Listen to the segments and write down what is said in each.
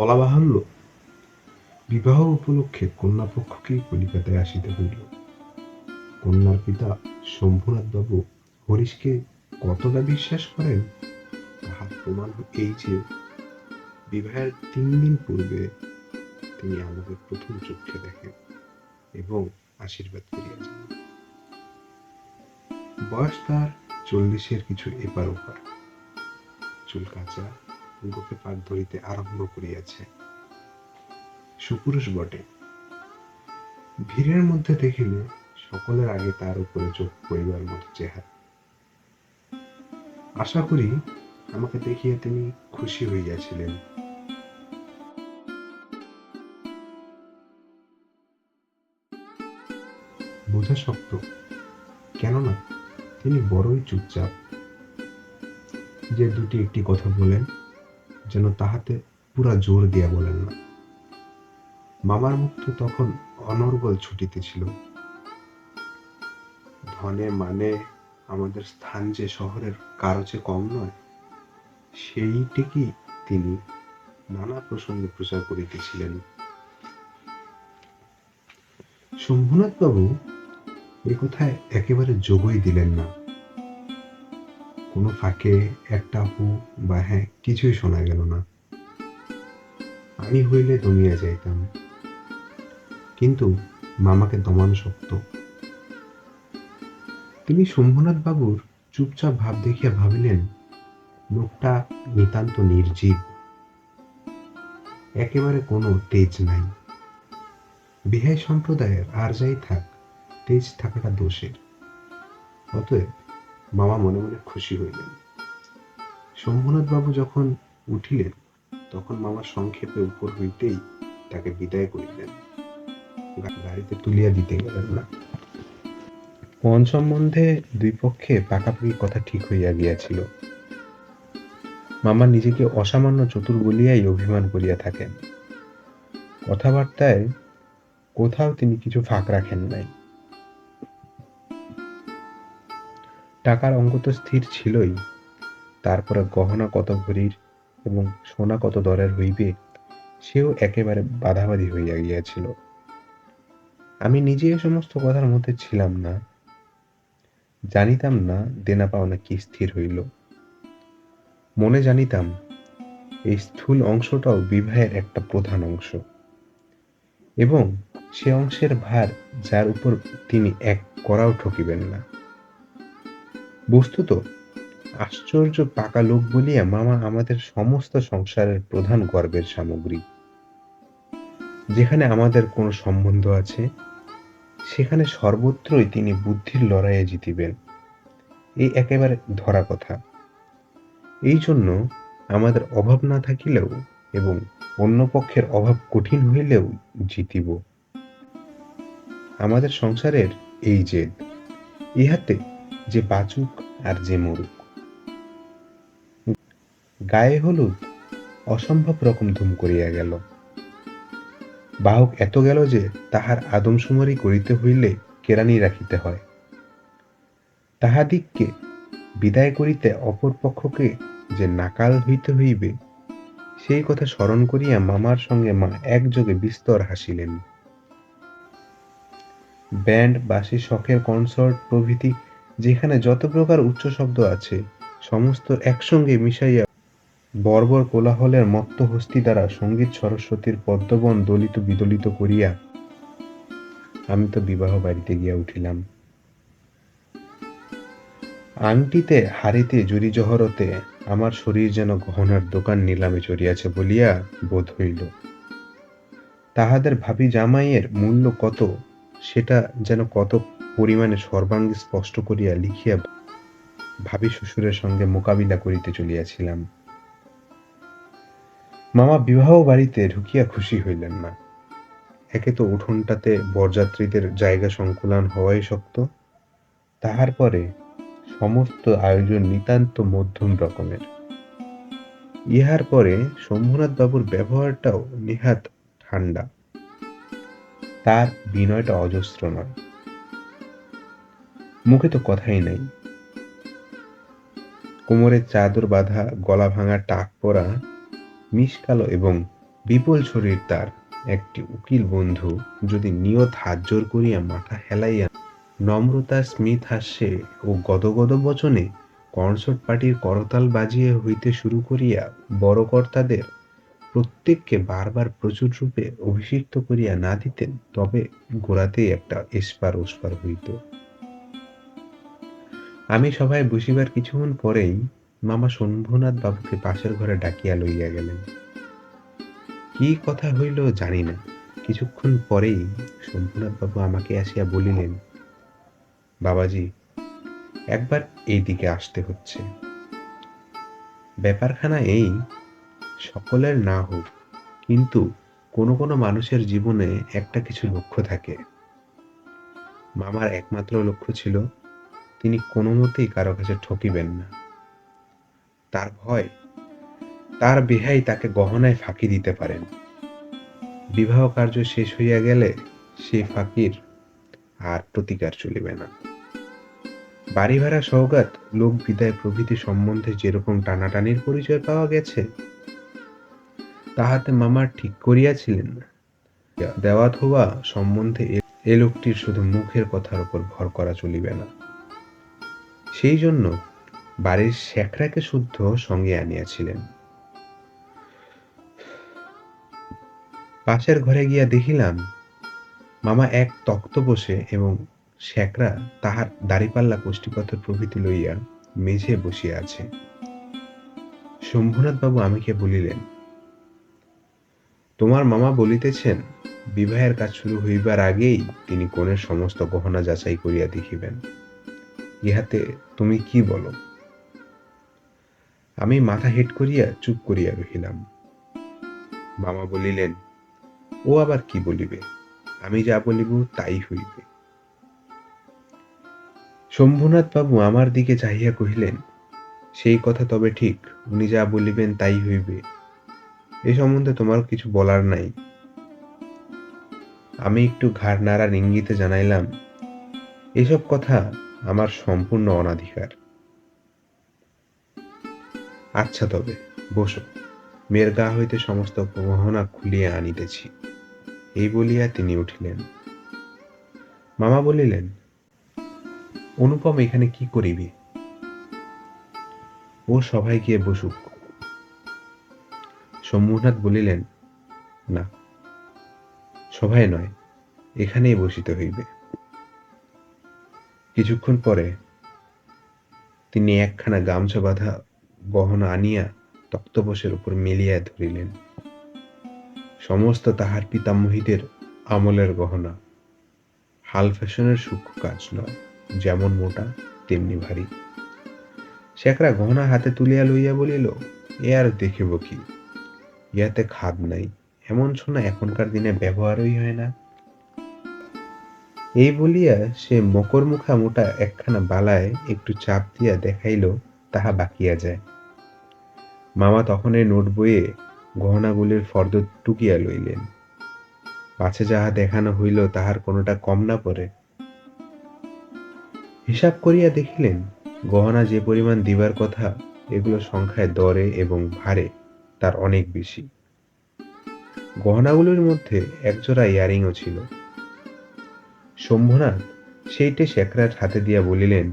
বলা বাহুল্য। বিবাহ উপলক্ষে কন্যাপক্ষকেই কলিকাতায় আসিতে হইল? কন্যার পিতা শম্ভুনাথ বাবু হরিশকে কতটা বিশ্বাস করেন? তাহার প্রমাণ এই যে, বিবাহের তিন দিন পূর্বে তিনি আমাদের প্রথম চক্ষে দেখেন এবং আশীর্বাদ করিয়া যান বয়স তার চল্লিশের কিছু এপার ওপার। চুল কাঁচা গোপে পাক ধরিতে আরম্ভ করিয়াছে। সুপুরুষ বটে। ভিড়ের মধ্যে দেখিলে সকলের আগে তার উপরে চোখ পড়িবার মতো চেহারা। আশা করি আমাকে দেখিয়া তিনি খুশি হইয়াছিলেন। বোঝা শক্ত। কেননা তিনি বড়ই চুপচাপ। যে দুটি একটি কথা বলেন যেন তাহাতে পুরা জোর দিয়া বলেন না। মামার মুখ তো তখন অনর্গল ছুটিতেছিল ধনে মানে আমাদের স্থান যে শহরের কারও চেয়ে কম নয় সেইটিকে তিনি নানা প্রসঙ্গে প্রচার করিতেছিলেন। শম্ভুনাথ বাবু এ কথায় একেবারে যোগই দিলেন না। কোনো ফাঁকে একটা হু বা হ্যাঁ কিছুই শোনা গেল না। আমি হইলে দমিয়া যাইতাম। কিন্তু মামাকে দমান শক্ত। তিনি শম্ভুনাথ বাবুর চুপচাপ ভাব দেখিয়া ভাবিলেন, লোকটা নিতান্ত নির্জীব। একেবারে কোনো তেজ নাই। বিহাই সম্প্রদায়ের আর যাই থাক, তেজ থাকাটা দোষের। অতএব মামা মনে মনে খুশি হইলেন। শম্ভুনাথ বাবু যখন উঠিলেন, তখন মামা সংক্ষেপে উপর হইতেই তাকে বিদায় করিলেন। গাড়িতে তুলিয়া দিতে গেলেন না। পণ সম্বন্ধে দুই পক্ষে পাকাপাকি কথা ঠিক হইয়া গিয়াছিল। মামা নিজেকে অসামান্য চতুর বলিয়াই অভিমান করিয়া থাকেন। কথাবার্তায় কোথাও তিনি কিছু ফাঁক রাখেন নাই। টাকার অঙ্ক তো স্থির ছিলই। তারপরে গহনা কত ভরির এবং সোনা কত দরের হইবে, সেও একেবারে বাধাবাধি হইয়া গিয়াছিল। আমি নিজে এ সমস্ত কথার মধ্যে ছিলাম না। জানিতাম না দেনা পাওনা কি স্থির হইল। মনে জানিতাম, এই স্থূল অংশটাও বিবাহের একটা প্রধান অংশ। এবং সে অংশের ভার যার উপর তিনি এক করাও ঠকিবেন না। বস্তুত, আশ্চর্য পাকা লোক বলিয়া মামা আমাদের সমস্ত সংসারের প্রধান গর্বের সামগ্রী। যেখানে আমাদের কোনো সম্বন্ধ আছে, সেখানে সর্বত্রই তিনি বুদ্ধির লড়াইয়ে জিতিবেন। এই একেবারে ধরা কথা। এই জন্য আমাদের অভাব না থাকিলেও এবং অন্য পক্ষের অভাব কঠিন হইলেও জিতিব। আমাদের সংসারের এই জেদ, ইহাতে যে বাচুক আর যে মরুক। গায়ে হলুদ, অসম্ভব রকম ধুম করিয়া গেল। বাহক এত গেল যে তাহার আদমশুমারি করিতে হইলে কেরানি রাখিতে হয়। তাহাদিগকে বিদায় করিতে অপর পক্ষকে যে নাকাল হইতে হইবে, সেই কথা স্মরণ করিয়া মামার সঙ্গে মা একযোগে বিস্তর হাসিলেন। ব্যান্ড, বাঁশি, শখের কনসার্ট প্রভৃতি যেখানে যত প্রকার উচ্চ শব্দ আছে, সমস্ত একসঙ্গে মিশাইয়া বর্বর কোলাহলের মত্ত হস্তি দ্বারা সংগীত সরস্বতীর পদ্মবন দলিত বিদলিত করিয়া আমি তো বিবাহ বাড়িতে গিয়া উঠিলাম। আংটিতে, হাড়িতে জুরি জহরতে আমার শরীর যেন গহনার দোকান নিলামে চড়িয়াছে বলিয়া বোধ হইল। তাহাদের ভাবি জামাইয়ের মূল্য কত, সেটা যেন কত পরিমাণে সর্বাঙ্গে স্পষ্ট করিয়া লিখিয়া ভাবি শ্বশুরের সঙ্গে মোকাবিলা করিতে চলিয়াছিলাম। মামা বিবাহ বাড়িতে ঢুকিয়া খুশি হইলেন না। একে তো উঠোনটাতে বরযাত্রীদের জায়গা সংকুলান হওয়াই শক্ত। তাহার পরে সমস্ত আয়োজন নিতান্ত মধ্যম রকমের। ইহার পরে শম্ভুনাথ বাবুর ব্যবহারটাও নিহাত ঠান্ডা তার বিনয়টা অজস্র নয়। মুখে তো কথাই নাই। কোমরে চাদর বাঁধা, গলা ভাঙা টাক পরা, মিশকালো এবং বিপুল শরীর তার একটি উকিল বন্ধু যদি নিয়ত হাত জোর করিয়া মাথা হেলাইয়া নম্রতা স্মিত হাস্যে ও গদগদ বচনে কনসার্ট পার্টির করতাল বাজিয়ে হইতে শুরু করিয়া বড় কর্তাদের প্রত্যেককে বারবার প্রচুর রূপে অভিষিক্ত করিয়া না দিতেন, তবে গোড়াতেই একটা এসপার ওসপার হইত। আমি সভায় বসিবার কিছুক্ষণ পরেই মামা শম্ভুনাথ বাবুকে পাশের ঘরে ডাকিয়া লইয়া গেলেন। কি কথা হইল জানি না। কিছুক্ষণ পরেই শম্ভুনাথ বাবু আমাকে আসিয়া বলিলেন, বাবাজি, একবার এই দিকে আসতে হচ্ছে। ব্যাপারখানা এই, সকলের না হোক, কিন্তু কোনো কোনো মানুষের জীবনে একটা কিছু লক্ষ্য থাকে। মামার একমাত্র লক্ষ্য ছিল তিনি কোনো মতেই কারও কাছে ঠকিবেন না। তার ভয়, তার বিহাই তাকে গহনায় ফাঁকি দিতে পারেন। বিবাহ কার্য শেষ হইয়া গেলে সেই ফাঁকির আর প্রতিকার চলিবে না। বাড়ি ভাড়া সৌগাত লোক বিদায় প্রভৃতি সম্বন্ধে যেরকম টানাটানির পরিচয় পাওয়া গেছে, তাহাতে মামার ঠিক করিয়াছিলেন দেওয়া থোয়া সম্বন্ধে এ লোকটির শুধু মুখের কথার উপর ভর করা চলিবে না। সেই জন্য বাড়ির শেখরাকে শুদ্ধ সঙ্গে আনিয়াছিলেন। পাশের ঘরে গিয়া দেখিলাম, মামা এক তক্ত বসে এবং শেখরা তাহার দাড়িপাল্লা কোষ্ঠীপাথর প্রভৃতি লইয়া মেঝে বসিয়া আছে। শম্ভুনাথ বাবু আমাকে বলিলেন, তোমার মামা বলিতেছেন, বিবাহের কাজ শুরু হইবার আগেই তিনি কনের সমস্ত গহনা যাচাই করিয়া দেখিবেন। ইহাতে তুমি কি বলো? আমি মাথা হেট করিয়া চুপ করিয়া রহিলাম। মামা বলিলেন, ও আবার কি বলিবে? আমি যা বলিব তাই হইবে। শম্ভুনাথ বাবু আমার দিকে চাহিয়া কহিলেন, সেই কথা তবে ঠিক, উনি যা বলিবেন তাই হইবে। এ সম্বন্ধে তোমার কিছু বলার নাই। আমি একটু ঘাড় নাড়ার ইঙ্গিতে জানাইলাম, এসব কথা আমার সম্পূর্ণ অনাধিকার। আচ্ছা তবে, বসো। মেয়ের গা হইতে সমস্ত গহনা খুলিয়া আনিতেছি। এই বলিয়া তিনি উঠিলেন। মামা বলিলেন, অনুপম, এখানে কি করিবি? ও সবাই গিয়ে বসুক। শম্ভুনাথ বলিলেন, না, সভায় নয়, এখানেই বসিতে হইবে। কিছুক্ষণ পরে তিনি একখানা গামছা বাঁধা গহনা আনিয়া তক্তপোষের উপর মেলিয়া ধরিলেন। সমস্ত তাহার পিতামহীদের আমলের গহনা। হাল ফ্যাশনের সূক্ষ্ম কাজ নয়, যেমন মোটা, তেমনি ভারী। শেখরা গহনা হাতে তুলিয়া লইয়া বলিল, এ আর দেখিব কি? ইহাতে খাদ নাই। এমন সোনা এখনকার দিনে ব্যবহারই হয় না। এই বলিয়া সে মকর মুখা মোটা একখানা বালায় একটু চাপ দিয়া দেখাইল, তাহা বাকিয়া যায় মামা তখন এই নোট বইয়ে গহনাগুলির ফর্দ টুকিয়া লইলেন। পাছে যাহা দেখানো হইল, তাহার কোনোটা কম না পড়ে। হিসাব করিয়া দেখিলেন, গহনা যে পরিমাণ দিবার কথা, এগুলো সংখ্যায় দরে এবং ভারে, তার অনেক বেশি। গহনাগুলির মধ্যে একজোড়া ইয়ারিংও ছিল। শম্ভুনাথ সেইটে শেখরার হাতে দিয়া বলিলেন,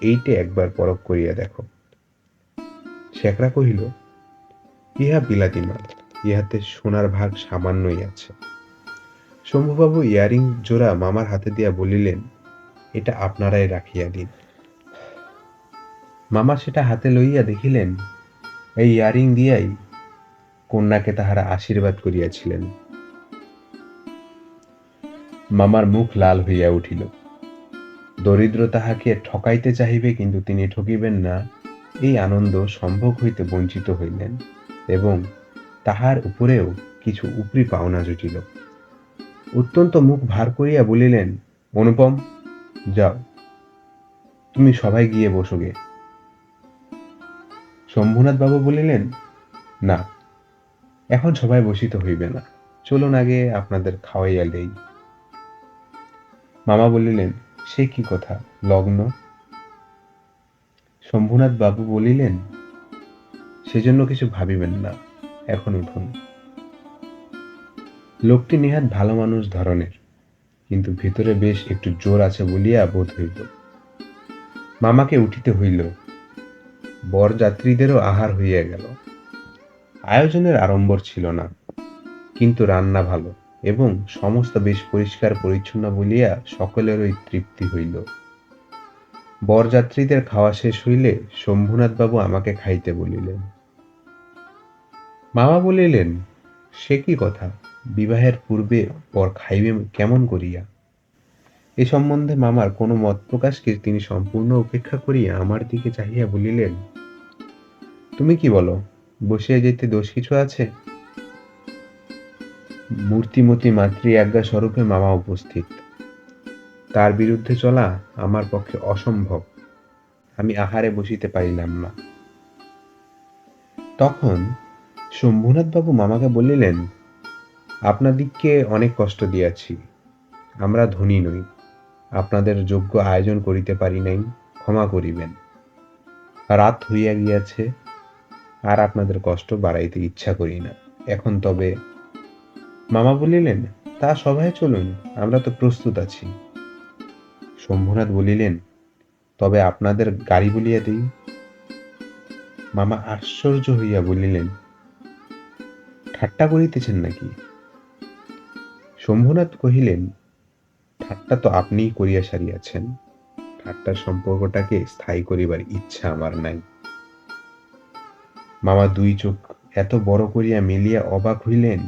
এইটে একবার পরখ করিয়া দেখো। শেখরা কহিল, ইহা বিলাতি মাল, ইহাতে সোনার ভাগ সামান্যই আছে। শম্ভুবাবু ইয়ারিং জোড়া মামার হাতে দিয়া বলিলেন, এটা আপনারাই রাখিয়া দিন। মামা সেটা হাতে লইয়া দেখিলেন, এই ইয়ারিং দিয়াই কন্যাকে তাহারা আশীর্বাদ করিয়াছিলেন। মামার মুখ লাল হইয়া উঠিল। দরিদ্র তাহাকে ঠকাইতে চাহিবে কিন্তু তিনি ঠকিবেন না। এই আনন্দ সম্ভব হইতে বঞ্চিত হইলেন এবং তাহার উপরেও কিছু উপরি পাওনা জুটিল। অত্যন্ত মুখ ভার করিয়া বলিলেন, অনুপম, যাও। তুমি সবাই গিয়ে বসোগে শম্ভুনাথ বাবু বলিলেন, না, এখন সবাই বসিতে হইবে না। চলুন আগে আপনাদের খাওয়াইয়া দেই। মামা বলিলেন, সে কি কথা? লগ্ন? শম্ভুনাথ বাবু বলিলেন, সেজন্য কিছু ভাবিবেন না, এখন উঠুন। লোকটি নেহাত ভালো মানুষ ধরনের, কিন্তু ভিতরে বেশ একটু জোর আছে বলিয়া বোধ হইল। মামাকে উঠিতে হইল। বরযাত্রীদেরও আহার হইয়া গেল। আয়োজনের আড়ম্বর ছিল না, কিন্তু রান্না ভালো। এবং সমস্ত বেশ পরিষ্কার পরিচ্ছন্ন বলিয়া সকলেরই তৃপ্তি হইল। বরযাত্রীদের খাওয়া শেষ হইলে শম্ভুনাথবাবু আমাকে খাইতে বলিলেন। মামা বলিলেন, সে কি কথা? বিবাহের পূর্বে পর খাইবে কেমন করিয়া? এ সম্বন্ধে মামার কোনো মত প্রকাশকে তিনি সম্পূর্ণ উপেক্ষা করিয়া আমার দিকে চাহিয়া বলিলেন, তুমি কি বলো, বসিয়া যেতে দোষ কিছু আছে? মূর্তিমতী মাতৃ আজ্ঞা স্বরূপে মামা উপস্থিত। তার বিরুদ্ধে চলা আমার পক্ষে অসম্ভব। আমি আহারে বসিতে পারিলাম না। তখন শম্ভুনাথবাবু মামাকে বলিলেন আপনাদিগকে অনেক কষ্ট দিয়াছি। আমরা ধনী নই। আপনাদের যোগ্য আয়োজন করিতে পারি নাই। ক্ষমা করিবেন। রাত হইয়া গিয়াছে, আর আপনাদের কষ্ট বাড়াইতে ইচ্ছা করি না। এখন তবে মামা বলিলেন, তা সভায় চলুন, আমরা তো প্রস্তুত আছি। শম্ভুনাথ বলিলেন, তবে আপনাদের গাড়ি বলিয়া দিই? মামা আশ্চর্য হইয়া বলিলেন, ঠাট্টা করিতেছেন নাকি? শম্ভুনাথ কহিলেন, ঠাট্টা তো আপনিই করিয়া সারিয়াছেন। ঠাট্টার সম্পর্কটাকে স্থায়ী করিবার ইচ্ছা আমার নাই। মামা দুই চোখ এত বড় করিয়া মেলিয়া অবাক হইলেন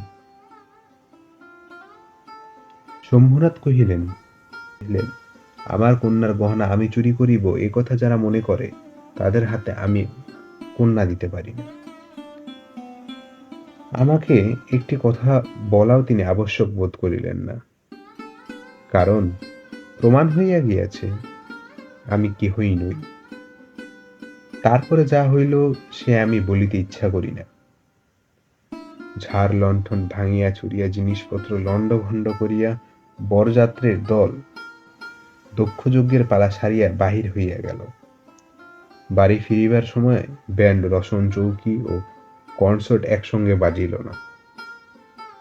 শম্ভুনাথ কহিলেন আমার কন্যার গহনা আমি চুরি করিব, এ কথা যারা মনে করে, তাদের হাতে আমি কন্যা দিতে পারি না। আমাকে একটি কথা বলাও তিনি আবশ্যক বোধ করিলেন না। কারণ, প্রমাণ হইয়া গিয়াছে, আমি কেহই নই। তারপরে যা হইল, সে আমি বলিতে ইচ্ছা করি না। ঝাড় লণ্ঠন ভাঙিয়া চুরিয়া জিনিসপত্র লণ্ডভণ্ড করিয়া বরযাত্রের দল দক্ষযজ্ঞের পালা সারিয়া বাহির হইয়া গেল। বাড়ি ফিরিবার সময় ব্যান্ড রসন চৌকি ও কনসার্ট একসঙ্গে বাজিল না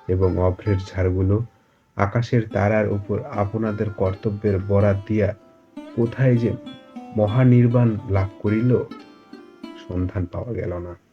এবং অভ্রের ঝাড়গুলো আকাশের তারার উপর আপনাদের কর্তব্যের বরাত দিয়া কোথায় যে মহানির্বাণ লাভ করিল, সন্ধান পাওয়া গেল না।